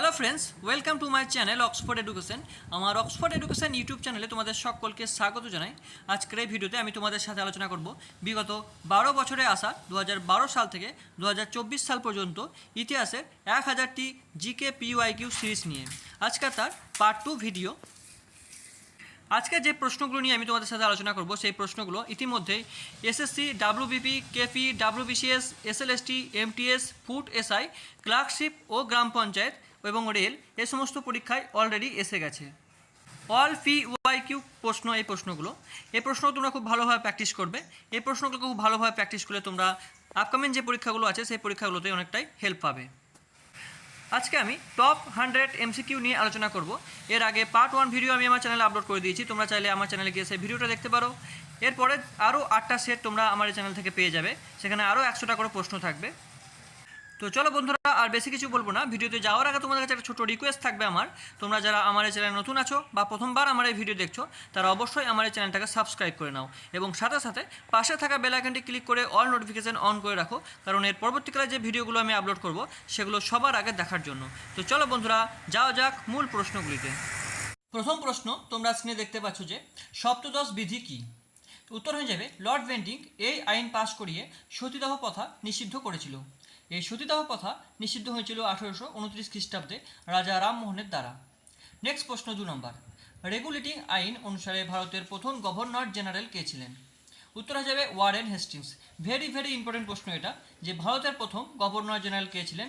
Hello friends welcome to my channel Oxford education আমার Oxford education YouTube চ্যানেলে তোমাদের সকলকে স্বাগত জানাই। আজকের এই ভিডিওতে আমি তোমাদের সাথে আলোচনা করব বিগত বারো বছরে আসা দু হাজার বারো সাল থেকে দু হাজার চব্বিশ সাল পর্যন্ত ইতিহাসের এক হাজারটি জিকে পিওয়াইকিউ সিরিজ নিয়ে। আজকের তার পার্ট টু ভিডিও আজকে যে প্রশ্নগুলো নিয়ে আমি তোমাদের সাথে আলোচনা করব, সেই প্রশ্নগুলো ইতিমধ্যেই SSC WBP KP WBCS SLST MTS food SI clerkship ও গ্রাম পঞ্চায়েত এবং রেল এ সমস্ত পরীক্ষায় অলরেডি এসে গেছে। অল পি ওয়াই কিউ প্রশ্ন, এই প্রশ্নগুলো। এই প্রশ্ন তোমরা খুব ভালোভাবে প্র্যাকটিস করবে। এই প্রশ্নগুলো খুব ভালোভাবে প্র্যাকটিস করলে তোমরা আপকামিং যে পরীক্ষাগুলো আছে, সেই পরীক্ষাগুলোতে অনেকটাই হেল্প পাবে। আজকে আমি টপ হান্ড্রেড এমসিকিউ নিয়ে আলোচনা করব। এর আগে পার্ট ওয়ান ভিডিও আমি আমার চ্যানেলে আপলোড করে দিয়েছি। তোমরা চাইলে আমার চ্যানেলে গিয়ে সেই ভিডিওটা দেখতে পারো। এরপরে আরও আটটা সেট তোমরা আমার চ্যানেল থেকে পেয়ে যাবে। সেখানে আরও একশোটা করে প্রশ্ন থাকবে। তো চলো বন্ধুরা, আর বেশি কিছু বলব না। ভিডিওতে যাওয়ার আগে তোমাদের কাছে একটা ছোটো রিকোয়েস্ট থাকবে আমার। তোমরা যারা আমার এই চ্যানেলে নতুন আছো বা প্রথমবার আমার এই ভিডিও দেখছ, তারা অবশ্যই আমার এই চ্যানেলটাকে সাবস্ক্রাইব করে নাও। এবং সাথে সাথে পাশে থাকা বেল আইকনটি ক্লিক করে অল নোটিফিকেশান অন করে রাখো, কারণ এর পরবর্তীকালে যে ভিডিওগুলো আমি আপলোড করব, সেগুলো সবার আগে দেখার জন্য। তো চলো বন্ধুরা, যাওয়া যাক মূল প্রশ্নগুলিতে। প্রথম প্রশ্ন, তোমরা স্ক্রিনে দেখতে পাচ্ছ যে সপ্তদশ বিধি কী? উত্তর হয়ে যাবে, লর্ড বেন্টিং এই আইন পাশ করিয়ে সতীদাহ প্রথা নিষিদ্ধ করেছিল। এই সতীদাহ প্রথা নিষিদ্ধ হয়েছিল আঠেরোশো উনত্রিশ খ্রিস্টাব্দে রাজা রামমোহনের দ্বারা। নেক্সট প্রশ্ন দু নম্বর। রেগুলেটিং আইন অনুসারে ভারতের প্রথম গভর্নর জেনারেল কে ছিলেন? উত্তর হয়ে যাবে Warren Hastings. Very very important প্রশ্ন এটা, যে ভারতের প্রথম গভর্নর জেনারেল কে ছিলেন?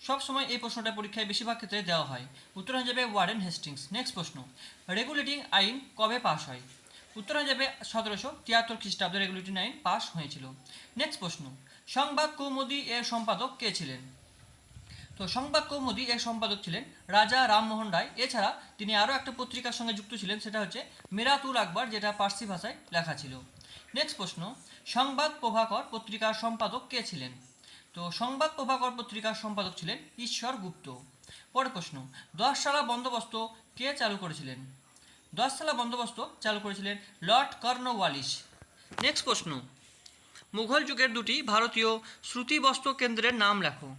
সবসময় এই প্রশ্নটা পরীক্ষায় বেশিরভাগ ক্ষেত্রে দেওয়া হয়। উত্তর হয়ে যাবে ওয়ারেন হেস্টিংস। নেক্সট প্রশ্ন। রেগুলেটিং আইন কবে পাশ হয়? উত্তর হয়ে যাবে সতেরোশো তিয়াত্তর খ্রিস্টাব্দে রেগুলেটিং আইন পাশ হয়েছিল। নেক্সট প্রশ্ন। সংবাদ কৌমুদি এর সম্পাদক কে ছিলেন? তো সংবাদ কৌমুদি এর সম্পাদক ছিলেন রাজা রামমোহন রায়। এছাড়া তিনি আরও একটা পত্রিকার সঙ্গে যুক্ত ছিলেন, সেটা হচ্ছে মিরাতুল আকবর, যেটা পার্সি ভাষায় লেখা ছিল। নেক্সট প্রশ্ন, সংবাদ প্রভাকর পত্রিকার সম্পাদক কে ছিলেন? তো সংবাদ প্রভাকর পত্রিকার সম্পাদক ছিলেন ঈশ্বর গুপ্ত। পরের প্রশ্ন দশ সালা বন্দোবস্ত কে চালু করেছিলেন? দশ সালা বন্দোবস্ত চালু করেছিলেন লর্ড কর্নওয়ালিস নেক্সট প্রশ্ন মুঘল যুগের দুটি ভারতীয় শ্রুতিবস্ত্র কেন্দ্রের নাম লেখো।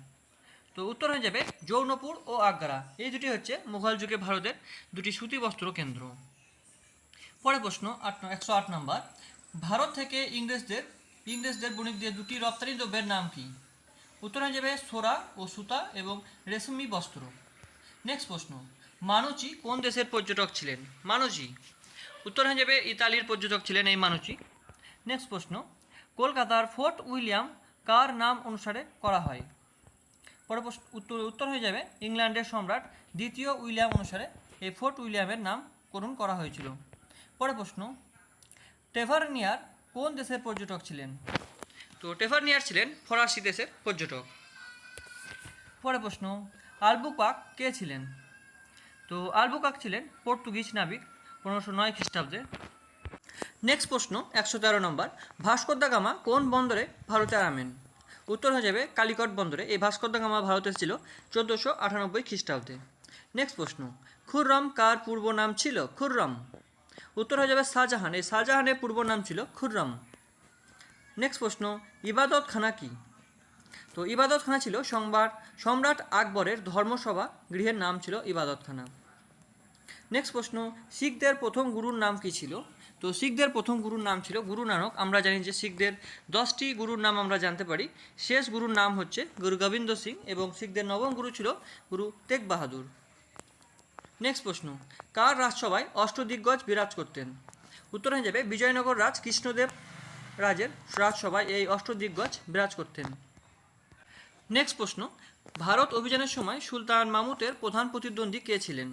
তো উত্তর হয়ে যাবে জৌনপুর ও আগ্রা। এই দুটি হচ্ছে মুঘল যুগে ভারতের দুটি সুতিবস্ত্র কেন্দ্র। পরে প্রশ্ন, আট একশো আট নম্বর। ভারত থেকে ইংরেজদের ইংরেজদের বণিকদের দুটি রপ্তানি দ্রব্যের নাম কি? উত্তর হয়ে যাবে সোরা ও সুতা এবং রেশমি বস্ত্র। নেক্সট প্রশ্ন, মানুচি কোন দেশের পর্যটক ছিলেন? মানুচি। উত্তর হয়ে যাবে ইতালির পর্যটক ছিলেন এই মানুচি। নেক্সট প্রশ্ন কলকাতার ফোর্ট উইলিয়াম কার নাম অনুসারে করা হয়? পরে উত্তর উত্তর হয়ে যাবে। ইংল্যান্ডের সম্রাট দ্বিতীয় উইলিয়াম অনুসারে এই ফোর্ট উইলিয়ামের নাম করুণ করা হয়েছিল। পরে প্রশ্ন, টেভারনিয়ার কোন দেশের পর্যটক ছিলেন? তো টেভারনিয়ার ছিলেন ফরাসি দেশের পর্যটক। পরে প্রশ্ন, আলবুকাক কে ছিলেন? তো আলবুকাক ছিলেন পর্তুগিজ নাবিক পনেরোশো নয় খ্রিস্টাব্দে। নেক্সট প্রশ্ন, একশো তেরো নম্বর। ভাস্কর দা গামা কোন বন্দরে ভারতে নামেন উত্তর হয়ে যাবে কালিকট বন্দরে। এই ভাস্কর দা গামা ভারতে ছিল চোদ্দোশো আটানব্বই খ্রিস্টাব্দে। নেক্সট প্রশ্ন, খুররম কার পূর্ব নাম ছিল খুররম? উত্তর হয়ে যাবে শাহজাহান। এই শাহজাহানের পূর্ব নাম ছিল খুররম। নেক্সট প্রশ্ন ইবাদত খানা কি? তো ইবাদত খানা ছিল সংবাদ, সম্রাট আকবরের ধর্মসভা গৃহের নাম ছিল ইবাদতখানা। নেক্সট প্রশ্ন, শিখদের প্রথম গুরুর নাম কি ছিল? তো শিখদের প্রথম গুরুর নাম ছিল গুরু নানক। আমরা জানি যে শিখদের দশটি গুরুর নাম আমরা জানতে পারি। শেষ গুরুর নাম হচ্ছে গুরু গোবিন্দ সিং এবং শিখদের নবম গুরু ছিল গুরু তেগ বাহাদুর। নেক্সট প্রশ্ন, কার রাজসভায় অষ্টদিগ্গজ বিরাজ করতেন? উত্তর হয়ে যাবে, বিজয়নগর রাজ কৃষ্ণদেব রাজের রাজসভায় এই অষ্টদিগ্গজ বিরাজ করতেন। নেক্সট প্রশ্ন, ভারত অভিযানের সময় সুলতান মামুতের প্রধান প্রতিদ্বন্দ্বী কে ছিলেন?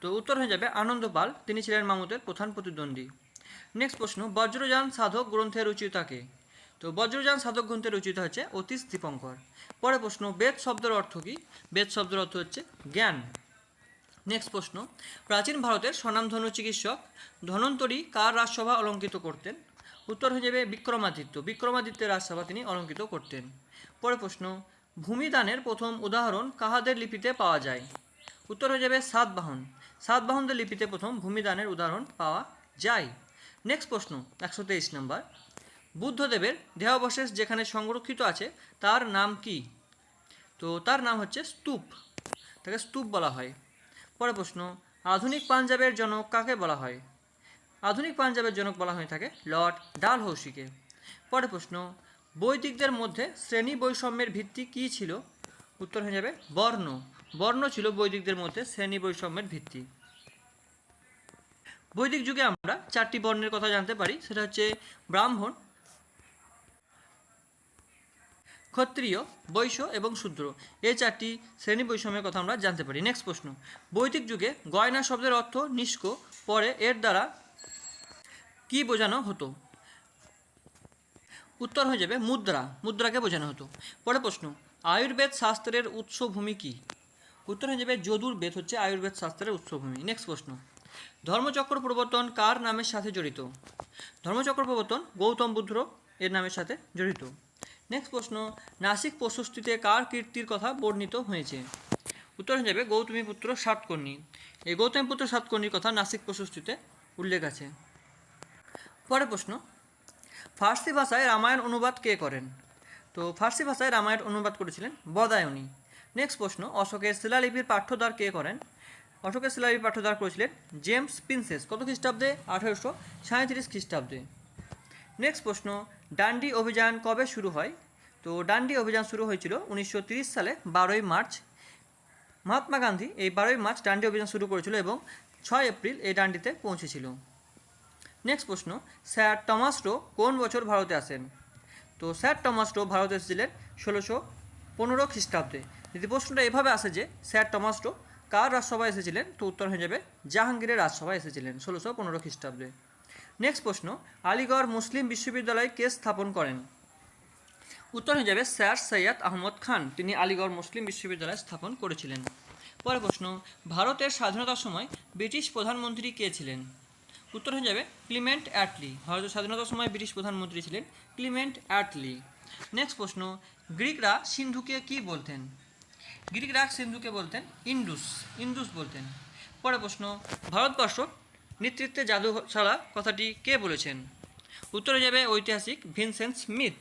তো উত্তর হয়ে যাবে আনন্দ পাল। তিনি ছিলেন মামুতের প্রধান প্রতিদ্বন্দ্বী। নেক্সট প্রশ্ন, বজ্রযান সাধক গ্রন্থের রচয়িতা কে? তো বজ্রযান সাধক গ্রন্থের রচয়িতা হচ্ছে অতীশ দীপঙ্কর। পরে প্রশ্ন, বেদ শব্দের অর্থ কী? বেদ শব্দের অর্থ হচ্ছে জ্ঞান। নেক্সট প্রশ্ন, প্রাচীন ভারতের স্বনামধন্য চিকিৎসক ধনন্তরী কার রাজসভা অলঙ্কৃত করতেন? উত্তর হয়ে যাবে বিক্রমাদিত্য। বিক্রমাদিত্যের রাজসভা তিনি অলঙ্কৃত করতেন। পরে প্রশ্ন, ভূমিদানের প্রথম উদাহরণ কাহাদের লিপিতে পাওয়া যায়? উত্তর হয়ে যাবে সাতবাহন সাতবাহনদের লিপিতে প্রথম ভূমিদানের উদাহরণ পাওয়া যায়। নেক্সট প্রশ্ন, একশো তেইশ নম্বর। বুদ্ধদেবের দেহাবশেষ যেখানে সংরক্ষিত আছে, তার নাম কি? তো তার নাম হচ্ছে স্তূপ। তাকে স্তূপ বলা হয়। পরের প্রশ্ন, আধুনিক পাঞ্জাবের জনক কাকে বলা হয়? আধুনিক পাঞ্জাবের জনক বলা হয়ে থাকে লর্ড ডালহৌসিকে। পরের প্রশ্ন, বৈদিকদের মধ্যে শ্রেণি বৈষম্যের ভিত্তি কী ছিল? উত্তর হয়ে যাবে বর্ণ। বর্ণ ছিল বৈদিকদের মধ্যে শ্রেণি বৈষম্যের ভিত্তি। বৈদিক যুগে আমরা চারটি বর্ণের কথা জানতে পারি, সেটা হচ্ছে ব্রাহ্মণ, ক্ষত্রিয় বৈশ্য এবং শূদ্র। এই চারটি শ্রেণি বৈষম্যের কথা আমরা জানতে পারি। নেক্সট প্রশ্ন। বৈদিক যুগে গয়না শব্দের অর্থ নিষ্ক, পরে এর দ্বারা কি বোঝানো হতো? উত্তর হয়ে যাবে মুদ্রা। মুদ্রাকে বোঝানো হতো। পরে প্রশ্ন। আয়ুর্বেদ শাস্ত্রের উৎসভূমি কি? উত্তর হয়ে যাবে যদুর্বেদ হচ্ছে আয়ুর্বেদ শাস্ত্রের উৎসভূমি। নেক্সট প্রশ্ন। ধর্মচক্র প্রবর্তন কার নামের সাথে জড়িত? ধর্মচক্র প্রবর্তন গৌতম বুদ্ধ এর নামের সাথে জড়িত। নেক্সট প্রশ্ন, নাসিক প্রশস্তিতে কার কীর্তির কথা বর্ণিত হয়েছে? উত্তর হয়ে যাবে গৌতমী পুত্র সাতকর্ণী। এই গৌতমী পুত্র সাতকর্ণীর কথা নাসিক প্রশস্তিতে উল্লেখ আছে। পরের প্রশ্ন, ফার্সি ভাষায় রামায়ণ অনুবাদ কে করেন? তো ফার্সি ভাষায় রামায়ণ অনুবাদ করেছিলেন বদায়নী। নেক্সট প্রশ্ন, অশোকের শিলালিপির পাঠ্যদার কে করেন? অশোকের শিলালিপির পাঠ্যদার করেছিলেন জেমস প্রিন্সেস। কত খ্রিস্টাব্দে? আঠেরোশো সাঁত্রিশ খ্রিস্টাব্দে। নেক্সট প্রশ্ন, ডান্ডি অভিযান কবে শুরু হয়? তো ডান্ডি অভিযান শুরু হয়েছিল উনিশশো সালে, বারোই মার্চ। মহাত্মা গান্ধী এই বারোই মার্চ ডান্ডি অভিযান শুরু করেছিল এবং ছয় এপ্রিল এই ডান্ডিতে পৌঁছেছিল। নেক্সট প্রশ্ন, স্যার টমাস রো কোন বছর ভারতে আসেন? তো স্যার টমাস রো ভারতে এসেছিলেন ষোলোশো পনেরো খ্রিস্টাব্দে। যদি প্রশ্নটা এভাবে আসে যে, স্যার টমাস রো কার রাজসভায় এসেছিলেন? তো উত্তর হয়ে যাবে, জাহাঙ্গীরের রাজসভায় এসেছিলেন ষোলোশো পনেরো খ্রিস্টাব্দে। নেক্সট প্রশ্ন, আলিগড় মুসলিম বিশ্ববিদ্যালয় কে স্থাপন করেন? উত্তর হয়ে যাবে, স্যার সৈয়দ আহমদ খান, তিনি আলিগড় মুসলিম বিশ্ববিদ্যালয় স্থাপন করেছিলেন। পরের প্রশ্ন, ভারতের স্বাধীনতার সময় ব্রিটিশ প্রধানমন্ত্রী কে ছিলেন? উত্তর হয়ে যাবে, ক্লিমেন্ট অ্যাটলি, ভারতের স্বাধীনতার সময় ব্রিটিশ প্রধানমন্ত্রী ছিলেন ক্লিমেন্ট অ্যাটলি। নেক্সট প্রশ্ন, গ্রিকরা সিন্ধুকে কি বলতেন? গ্রিকরা সিন্ধুকে বলতেন ইন্ডুস ইন্ডুস বলতেন। পরে প্রশ্ন, ভারতবর্ষ নেতৃত্বে জাদুশালা কথাটি কে বলেছেন? উত্তরে যাবে ঐতিহাসিক ভিনসেন্ট স্মিথ।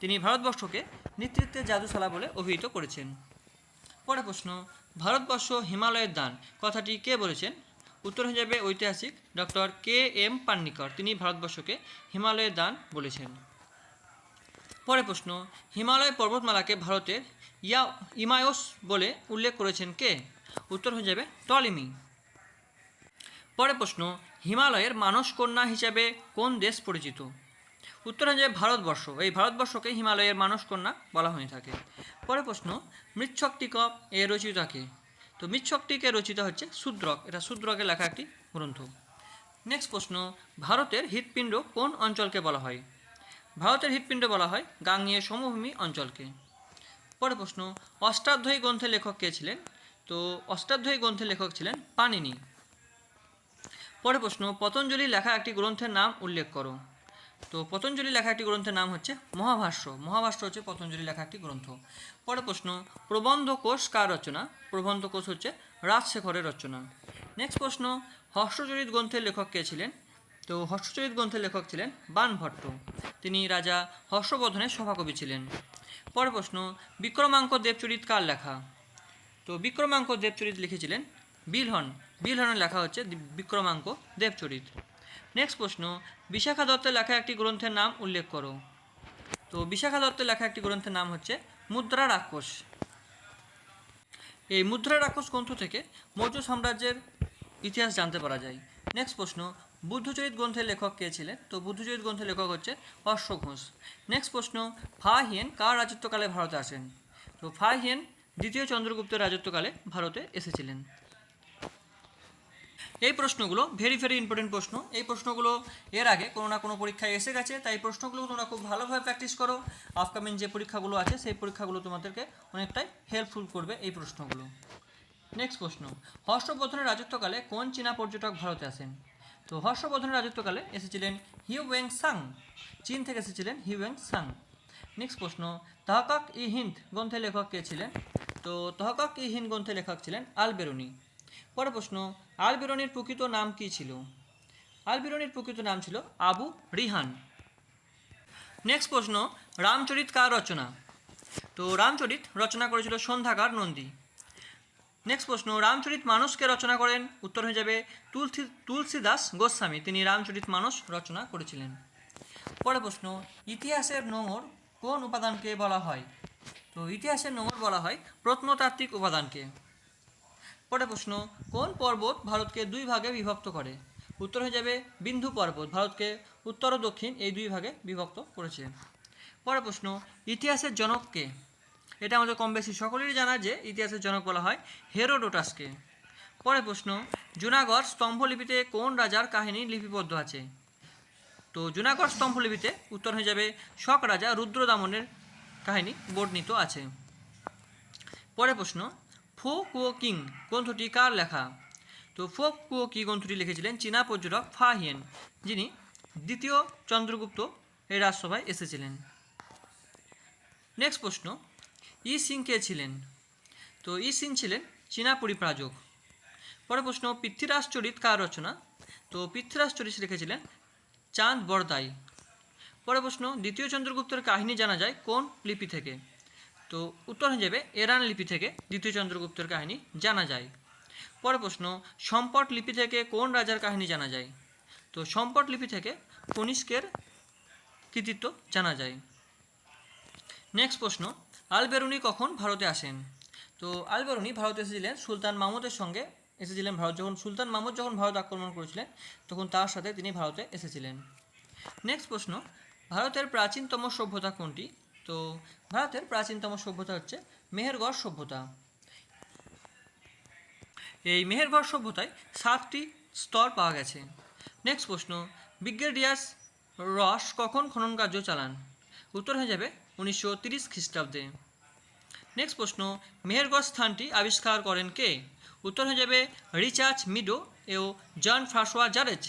তিনি ভারতবর্ষকে নেতৃত্বে জাদুশালা বলে অভিহিত করেছেন। পরে প্রশ্ন, ভারতবর্ষ হিমালয়ের দান, কথাটি কে বলেছেন? উত্তর হয়ে যাবে ঐতিহাসিক ডক্টর কে এম পান্নিকর। তিনি ভারতবর্ষকে হিমালয়ের দান বলেছেন। পরে প্রশ্ন, হিমালয় পর্বতমালাকে ভারতের ইয়া ইমায়স বলে উল্লেখ করেছেন কে? উত্তর হয়ে যাবে টলিমি। পরের প্রশ্ন, হিমালয়ের মানস কন্যা হিসাবে কোন দেশ পরিচিত? উত্তর হয়ে যাবে ভারতবর্ষ। এই ভারতবর্ষকে হিমালয়ের মানস কন্যা বলা হয়ে থাকে। পরের প্রশ্ন মৃচ্ছকটিক এ রচিতাকে তো মৃচ্ছকটিকে রচিত হচ্ছে শূদ্রক। এটা শূদ্রকে লেখা একটি গ্রন্থ। নেক্সট প্রশ্ন, ভারতের হৃৎপিণ্ড কোন অঞ্চলকে বলা হয়? ভারতের হৃৎপিণ্ড বলা হয় গাঙ্গেয় সমভূমি অঞ্চলকে। পরের প্রশ্ন, অষ্টাধ্যায়ী গ্রন্থের লেখক কে ছিলেন? তো অষ্টাধ্যায়ী গ্রন্থের লেখক ছিলেন পানিনি পরের প্রশ্ন, পতঞ্জলি লেখা একটি গ্রন্থের নাম উল্লেখ করো। তো পতঞ্জলি লেখা একটি গ্রন্থের নাম হচ্ছে মহাভাষ্য। মহাভাষ্য হচ্ছে পতঞ্জলি লেখা একটি গ্রন্থ। পরের প্রশ্ন, প্রবন্ধ কোষ কার রচনা? প্রবন্ধ কোষ হচ্ছে রাজশেখরের রচনা। নেক্সট প্রশ্ন, হর্ষচরিত গ্রন্থের লেখক কে ছিলেন? তো হর্ষচরিত গ্রন্থের লেখক ছিলেন বানভট্ট তিনি রাজা হর্ষবর্ধনের সভাকবি ছিলেন। পরের প্রশ্ন, বিক্রমাঙ্ক দেবচরিত কার লেখা? তো বিক্রমাঙ্ক দেবচরিত লিখেছিলেন বিলহন। বিলহনের লেখা হচ্ছে বিক্রমাঙ্ক দেবচরিত। নেক্সট প্রশ্ন, বিশাখা দত্তের লেখা একটি গ্রন্থের নাম উল্লেখ করো। তো বিশাখা দত্তের লেখা একটি গ্রন্থের নাম হচ্ছে মুদ্রা রাক্ষস। এই মুদ্রা রাক্ষস গ্রন্থ থেকে মৌর্য সাম্রাজ্যের ইতিহাস জানতে পারা যায়। নেক্সট প্রশ্ন বুদ্ধচরিত গ্রন্থের লেখক কে ছিলেন? তো বুদ্ধচরিত গ্রন্থের লেখক হচ্ছে অশ্ব ঘোষ। নেক্সট প্রশ্ন ফা হিয়েন কার রাজত্বকালে ভারতে আসেন? তো ফা হিয়েন দ্বিতীয় চন্দ্রগুপ্তের রাজত্বকালে ভারতে এসেছিলেন। এই প্রশ্নগুলো ভেরি ভেরি ইম্পর্টেন্ট প্রশ্ন। এই প্রশ্নগুলো এর আগে কোনো না কোনো পরীক্ষায় এসে গেছে, তাই প্রশ্নগুলো তোমরা খুব ভালোভাবে প্র্যাকটিস করো। আপকামিং যে পরীক্ষাগুলো আছে, সেই পরীক্ষাগুলো তোমাদেরকে অনেকটাই হেল্পফুল করবে এই প্রশ্নগুলো। নেক্সট প্রশ্ন হর্ষবর্ধনের রাজত্বকালে কোন চীনা পর্যটক ভারতে আসেন? তো হর্ষবর্ধনের রাজত্বকালে এসেছিলেন হিউ ওয়েং সাং। চীন থেকে এসেছিলেন হিউ ওয়েং সাং। নেক্সট প্রশ্ন, তহকাক ই হিন্দ গ্রন্থের লেখক কে ছিলেন? তো তহকাক ই হিন্দ গ্রন্থের লেখক ছিলেন আলবেরুনি। পরের প্রশ্ন, আলবেরনির প্রকৃত নাম কী ছিল? আলবেরনির প্রকৃত নাম ছিল আবু রিহান। নেক্সট প্রশ্ন, রামচরিত কার রচনা? তো রামচরিত রচনা করেছিল সন্ধ্যাকার নন্দী। নেক্সট প্রশ্ন, রামচরিত মানুষকে রচনা করেন, উত্তর হয়ে যাবে তুলসী, তুলসীদাস গোস্বামী। তিনি রামচরিত মানুষ রচনা করেছিলেন। পরের প্রশ্ন, ইতিহাসের নোঙর কোন উপাদানকে বলা হয়? তো ইতিহাসের নোঙর বলা হয় প্রত্নতাত্ত্বিক উপাদানকে। পরের প্রশ্ন, কোন পর্বত ভারতকে দুই ভাগে বিভক্ত করে? উত্তর হয়ে যাবে বিন্ধু পর্বত ভারতকে উত্তর ও দক্ষিণ এই দুই ভাগে বিভক্ত করেছে। পরের প্রশ্ন, ইতিহাসের জনককে এটা আমাদের কম বেশি সকলেরই জানা যে ইতিহাসের জনক বলা হয় হেরোডোটাসকে। পরে প্রশ্ন, জুনাগড় স্তম্ভলিপিতে কোন রাজার কাহিনী লিপিবদ্ধ আছে? তো জুনাগড় স্তম্ভলিপিতে উত্তর হয়ে যাবে শক রাজা রুদ্রদামনের কাহিনী বর্ণিত আছে। পরে প্রশ্ন, ফো কুয়ো কিং গ্রন্থটি কার লেখা? তো ফো কুয়ো কি গ্রন্থটি লিখেছিলেন চীনা পর্যটক ফা হিয়েন, যিনি দ্বিতীয় চন্দ্রগুপ্ত এই রাজসভায় এসেছিলেন। নেক্সট প্রশ্ন ই সিং কে ছিলেন? তো ই সিং ছিলেন চীনা পরিপ্রাজক পরের প্রশ্ন, পৃথ্বীরাজ চরিত কার রচনা? তো পৃথ্বীরাজ চরিত লিখেছিলেন চাঁদ বরদাই। পরের প্রশ্ন, দ্বিতীয় চন্দ্রগুপ্তের কাহিনী জানা যায় কোন লিপি থেকে? তো উত্তর হয়ে যাবে এরান লিপি থেকে, দ্বিতীয় চন্দ্রগুপ্তের কাহিনী জানা যায়। পরের প্রশ্ন, সম্পট লিপি থেকে কোন রাজার কাহিনী জানা যায়? তো সম্পট লিপি থেকে কনিষ্কের কৃতিত্ব জানা যায়। নেক্সট প্রশ্ন আলবেরুনি কখন ভারতে আসেন? তো আলবেরুনি ভারতে এসেছিলেন সুলতান মাহমুদের সঙ্গে। এসেছিলেন ভারত যখন সুলতান মাহমুদ যখন ভারত আক্রমণ করেছিলেন, তখন তার সাথে তিনি ভারতে এসেছিলেন। নেক্সট প্রশ্ন, ভারতের প্রাচীনতম সভ্যতা কোনটি? তো ভারতের প্রাচীনতম সভ্যতা হচ্ছে মেহেরগড় সভ্যতা। এই মেহেরগড় সভ্যতায় সাতটি স্তর পাওয়া গেছে। নেক্সট প্রশ্ন ব্রিগেডিয়াস রস কখন খনন কার্য চালান? উত্তর হয়ে যাবে উনিশশো খ্রিস্টাব্দে। নেক্সট প্রশ্ন, মেহেরগড় স্থানটি আবিষ্কার করেন কে? উত্তর হয়ে যাবে রিচার্জ মিডো ও জন ফ্রাসোয়া জারেজ।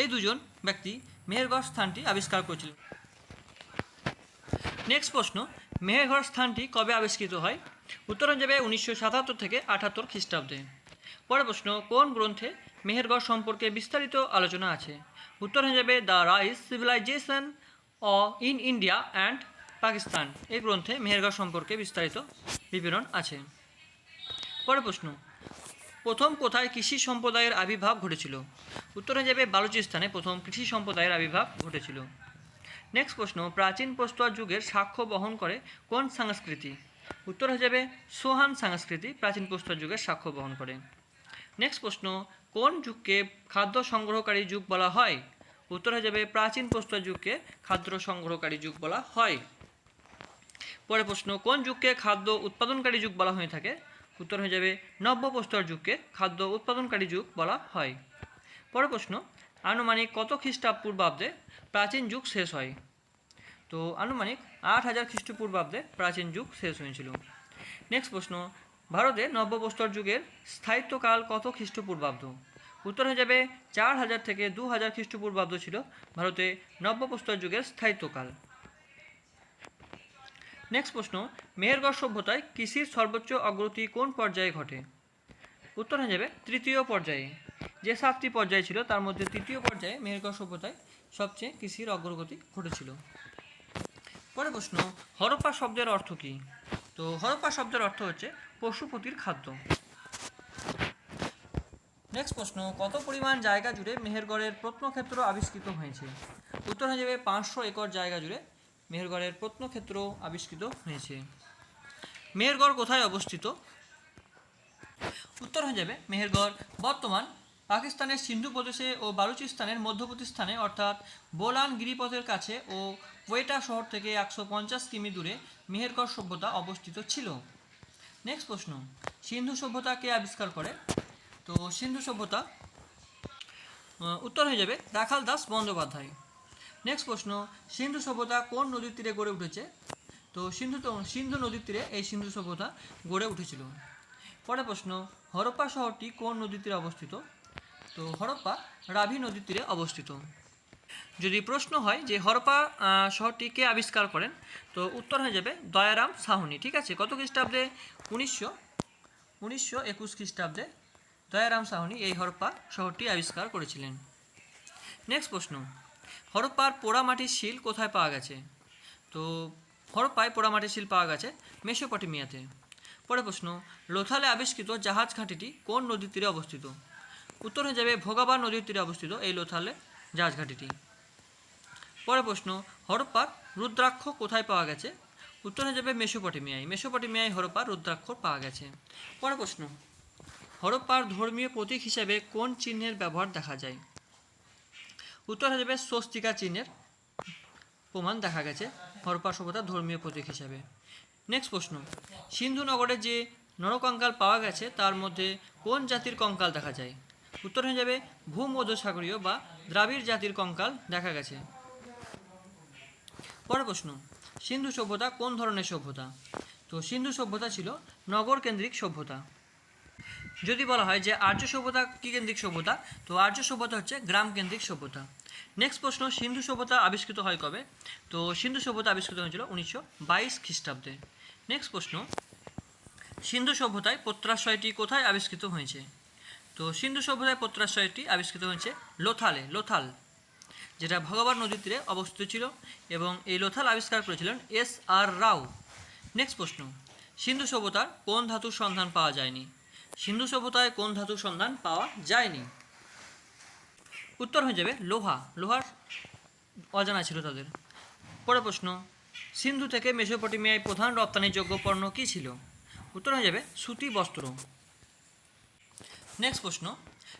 এই দুজন ব্যক্তি মেহেরগড় স্থানটি আবিষ্কার করেছিলেন। নেক্সট প্রশ্ন, মেহেরগড় স্থানটি কবে আবিষ্কৃত হয়? উত্তর হয়ে যাবে উনিশশো সাতাত্তর থেকে আটাত্তর খ্রিস্টাব্দে। পরের প্রশ্ন, কোন গ্রন্থে মেহেরগড় সম্পর্কে বিস্তারিত আলোচনা আছে? উত্তর হয়ে যাবে the rise civilisation of in India and Pakistan. এই গ্রন্থে মেহেরগড় সম্পর্কে বিস্তারিত বিবরণ আছে। পরে প্রশ্ন, প্রথম কোথায় কৃষি সম্প্রদায়ের আবির্ভাব ঘটেছিল? উত্তর যাবে বালুচিস্তানে প্রথম কৃষি সম্প্রদায়ের আবির্ভাব ঘটেছিল। নেক্সট প্রশ্ন, প্রাচীন প্রস্তর যুগের সাক্ষ্য বহন করে কোন সংস্কৃতি? উত্তর হয়ে যাবে সোহান সংস্কৃতি, প্রাচীন প্রস্তর যুগের সাক্ষ্য বহন করে। নেক্সট প্রশ্ন, কোন যুগকে খাদ্য সংগ্রহকারী যুগ বলা হয়? উত্তর হয়ে যাবে প্রাচীন প্রস্তর যুগকে খাদ্য সংগ্রহকারী যুগ বলা হয়। পরের প্রশ্ন, কোন যুগকে খাদ্য উৎপাদনকারী যুগ বলা হয়ে থাকে? উত্তর হয়ে যাবে নব্য প্রস্তর যুগকে খাদ্য উৎপাদনকারী যুগ বলা হয়। পরের প্রশ্ন, আনুমানিক কত খ্রিস্টপূর্বাব্দে প্রাচীন যুগ শেষ হয়? তো আনুমানিক আট হাজার খ্রিস্টপূর্বাব্দে প্রাচীন যুগ শেষ হয়েছিল। নেক্সট প্রশ্ন, ভারতে নব্যপ্রস্তর যুগের স্থায়িত্বকাল কত খ্রিস্টপূর্বাব্দ? উত্তর হয়ে যাবে, চার হাজার থেকে দু হাজার খ্রিস্টপূর্বাব্দ ছিল ভারতে নব্যপ্রস্তর যুগের স্থায়িত্বকাল। নেক্সট প্রশ্ন মেহেরগড় সভ্যতায় কৃষির সর্বোচ্চ অগ্রগতি কোন পর্যায়ে ঘটে? উত্তর হয়ে যাবে তৃতীয় পর্যায়ে। যে সাতটি পর্যায় ছিল, তার মধ্যে তৃতীয় পর্যায়ে মেহেরগড় সভ্যতায় সবচেয়ে কৃষির অগ্রগতি ঘটেছিল। পরের প্রশ্ন, হরপ্পা শব্দের অর্থ কী? তো হরপ্পা শব্দের অর্থ হচ্ছে পশুপতির খাদ্য। নেক্সট প্রশ্ন, কত পরিমাণ জায়গা জুড়ে মেহেরগড়ের প্রত্নক্ষেত্র আবিষ্কৃত হয়েছে? উত্তর হয়ে যাবে পাঁচশো একর জায়গা জুড়ে মেহেরগড়ের প্রত্নক্ষেত্র আবিষ্কৃত হয়েছে। মেহেরগড় কোথায় অবস্থিত? উত্তর হয়ে যাবে, মেহেরগড় বর্তমান পাকিস্তানের সিন্ধু প্রদেশে ও বালুচিস্তানের মধ্যবর্তী স্থানে অর্থাৎ বোলান গিরিপথের কাছে ও কোয়েটা শহর থেকে একশো পঞ্চাশ কিমি দূরে মেহেরগড় সভ্যতা অবস্থিত ছিল। নেক্সট প্রশ্ন, সিন্ধু সভ্যতা কে আবিষ্কার করে? তো সিন্ধু সভ্যতা উত্তর হয়ে যাবে রাখাল দাস বন্দ্যোপাধ্যায়। নেক্সট প্রশ্ন, সিন্ধু সভ্যতা কোন নদীর তীরে গড়ে উঠেছে? তো সিন্ধু সিন্ধু নদীর তীরে এই সিন্ধু সভ্যতা গড়ে উঠেছিল। পরের প্রশ্ন, হরপ্পা শহরটি কোন নদীর তীরে অবস্থিত? তো হরপ্পা রাভি নদীর তীরে অবস্থিত। যদি প্রশ্ন হয় যে হরপ্পা শহরটি কে আবিষ্কার করেন? তো উত্তর হয়ে যাবে দয়ারাম সাহনি, ঠিক আছে? কত খ্রিস্টাব্দে? উনিশশো উনিশশো একুশ খ্রিস্টাব্দে দয়ারাম সাহনি এই হরপ্পা শহরটি আবিষ্কার করেছিলেন। নেক্সট প্রশ্ন হরপ্পার পোড়ামাটির শিল কোথায় পাওয়া গেছে? তো হরপ্পায় পোড়ামাটির শিল পাওয়া গেছে মেসোপটেমিয়াতে। পরে প্রশ্ন, লোথালে আবিষ্কৃত জাহাজ ঘাঁটিটি কোন নদীর তীরে অবস্থিত? উত্তর হয়ে যাবে ভোগাবার নদীর তীরে অবস্থিত এই লোথালে জাহাজ ঘাঁটিটি। পরে প্রশ্ন, হরপ্পার রুদ্রাক্ষ কোথায় পাওয়া গেছে? উত্তর হয়ে যাবে মেসোপটেমিয়ায়। মেসোপটেমিয়ায় হরপ্পার রুদ্রাক্ষ পাওয়া গেছে। পরে প্রশ্ন, হরপ্পার ধর্মীয় প্রতীক হিসেবে কোন চিহ্নের ব্যবহার দেখা যায়? উত্তর হয়ে যাবে স্বস্তিকা চিহ্নের প্রমাণ দেখা গেছে হরপ্পা সভ্যতার ধর্মীয় প্রতীক হিসাবে। নেক্সট প্রশ্ন, সিন্ধু নগরে যে নরকঙ্কাল পাওয়া গেছে, তার মধ্যে কোন জাতির কঙ্কাল দেখা যায়? উত্তর হয়ে যাবে ভূমধ্যসাগরীয় বা দ্রাবিড় জাতির কঙ্কাল দেখা গেছে। পরের প্রশ্ন, সিন্ধু সভ্যতা কোন ধরনের সভ্যতা? তো সিন্ধু সভ্যতা ছিল নগর কেন্দ্রিক সভ্যতা। যদি বলা হয় যে আর্য সভ্যতা কী কেন্দ্রিক সভ্যতা? তো আর্য সভ্যতা হচ্ছে গ্রাম কেন্দ্রিক সভ্যতা। নেক্সট প্রশ্ন, সিন্ধু সভ্যতা আবিষ্কৃত হয় কবে? তো সিন্ধু সভ্যতা আবিষ্কৃত হয়েছিল উনিশশো বাইশ খ্রিস্টাব্দে। নেক্সট প্রশ্ন, সিন্ধু সভ্যতায় পত্রাশয়টি কোথায় আবিষ্কৃত হয়েছে? তো সিন্ধু সভ্যতায় পত্রাশয়টি আবিষ্কৃত হয়েছে লোথালে, লোথাল, যেটা ভগবান নদীর তীরে অবস্থিত ছিল এবং এই লোথাল আবিষ্কার করেছিলেন এস আর রাও। নেক্সট প্রশ্ন, সিন্ধু সভ্যতার কোন ধাতুর সন্ধান পাওয়া যায়নি? সিন্ধু সভ্যতায় কোন ধাতুর সন্ধান পাওয়া যায়নি? উত্তর হয়ে যাবে লোহা। লোহার অজানা ছিল তাদের। পরে প্রশ্ন, সিন্ধু থেকে মেসোপটেমিয়ায় প্রধান রপ্তানিযোগ্য পণ্য কী ছিল? উত্তর হয়ে যাবে সুতি বস্ত্র। নেক্সট প্রশ্ন,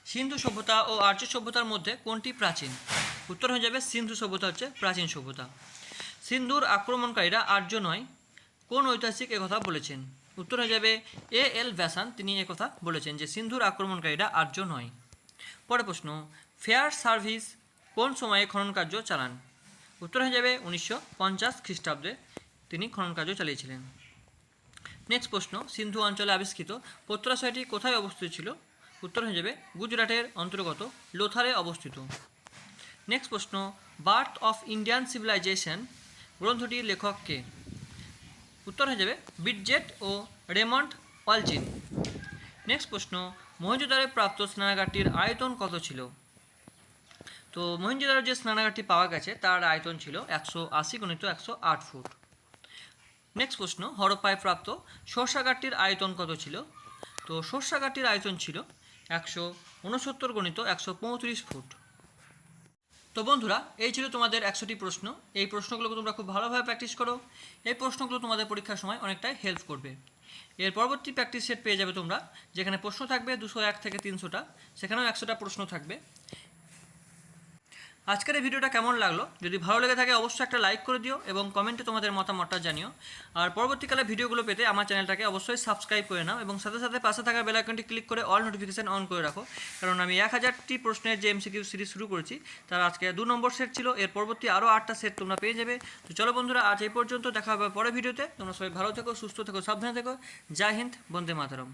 সিন্ধু সভ্যতা ও আর্য সভ্যতার মধ্যে কোনটি প্রাচীন? উত্তর হয়ে যাবে সিন্ধু সভ্যতা হচ্ছে প্রাচীন সভ্যতা। সিন্ধুর আক্রমণকারীরা আর্য নয়। কোন ঐতিহাসিক একথা বলেছেন? উত্তর হয়ে যাবে এ এল ব্যাসান তিনি একথা বলেছেন যে সিন্ধুর আক্রমণকারীরা আর্য নয়। পরে প্রশ্ন, ফেয়ার সার্ভিস কোন সময়ে খনন কার্য চালান? উত্তর হয়ে যাবে উনিশশো পঞ্চাশ খ্রিস্টাব্দে তিনি খনন কার্য চালিয়েছিলেন। নেক্সট প্রশ্ন, সিন্ধু অঞ্চলে আবিষ্কৃত পত্রাশয়টি কোথায় অবস্থিত ছিল? উত্তর হয়ে যাবে গুজরাটের অন্তর্গত লোথারে অবস্থিত। নেক্সট প্রশ্ন, বার্থ অফ ইন্ডিয়ান সিভিলাইজেশন, গ্রন্থটির লেখক কে? উত্তর হয়ে যাবে বিটজেট ও রেমন্ড ওয়ালজিন নেক্সট প্রশ্ন মহেঞ্জোদারে প্রাপ্ত স্নানাগারটির আয়তন কত ছিল? তো মহেঞ্জোদারো যে স্নানাগারটি পাওয়া গেছে, তার আয়তন ছিল একশো আশি গণিত একশো আট ফুট। নেক্সট প্রশ্ন, হরপ্পায় প্রাপ্ত শস্যাগারটির আয়তন কত ছিল? তো শস্যাগারটির আয়তন ছিল একশো উনসত্তর গণিত একশো পঁয়ত্রিশ ফুট। তো বন্ধুরা, এই ছিল তোমাদের একশোটি প্রশ্ন। এই প্রশ্নগুলোকে তোমরা খুব ভালোভাবে প্র্যাকটিস করো। এই প্রশ্নগুলো তোমাদের পরীক্ষার সময় অনেকটাই হেল্প করবে। এর পরবর্তী প্র্যাকটিস সেট পেয়ে যাবে তোমরা, যেখানে প্রশ্ন থাকবে দুশো এক থেকে তিনশোটা, সেখানেও একশোটা প্রশ্ন থাকবে। আজকের এই ভিডিওটা কেমন লাগল? যদি ভালো লেগে থাকে, অবশ্যই একটা লাইক করে দিও এবং কমেন্টে তোমাদের মতামতটা জানিও। আর পরবর্তীকালে ভিডিওগুলো পেতে আমার চ্যানেলটাকে অবশ্যই সাবস্ক্রাইব করে নাও এবং সাথে সাথে পাশে থাকা বেল আইকনটি ক্লিক করে অল নোটিফিকেশান অন করে রাখো। কারণ আমি এক হাজারটি প্রশ্নের যে এমসিকিউ সিরিজ শুরু করেছি, তার আজকে দু নম্বর সেট ছিল, এর পরবর্তী আরও আটটা সেট তোমরা পেয়ে যাবে। তো চলো বন্ধুরা, আজ এই পর্যন্ত দেখা হবে পরে ভিডিওতে। তোমরা সবাই ভালো থেকো, সুস্থ থেকো, সাবধানে থেকো। জয় হিন্দ, বন্দে মাতরম।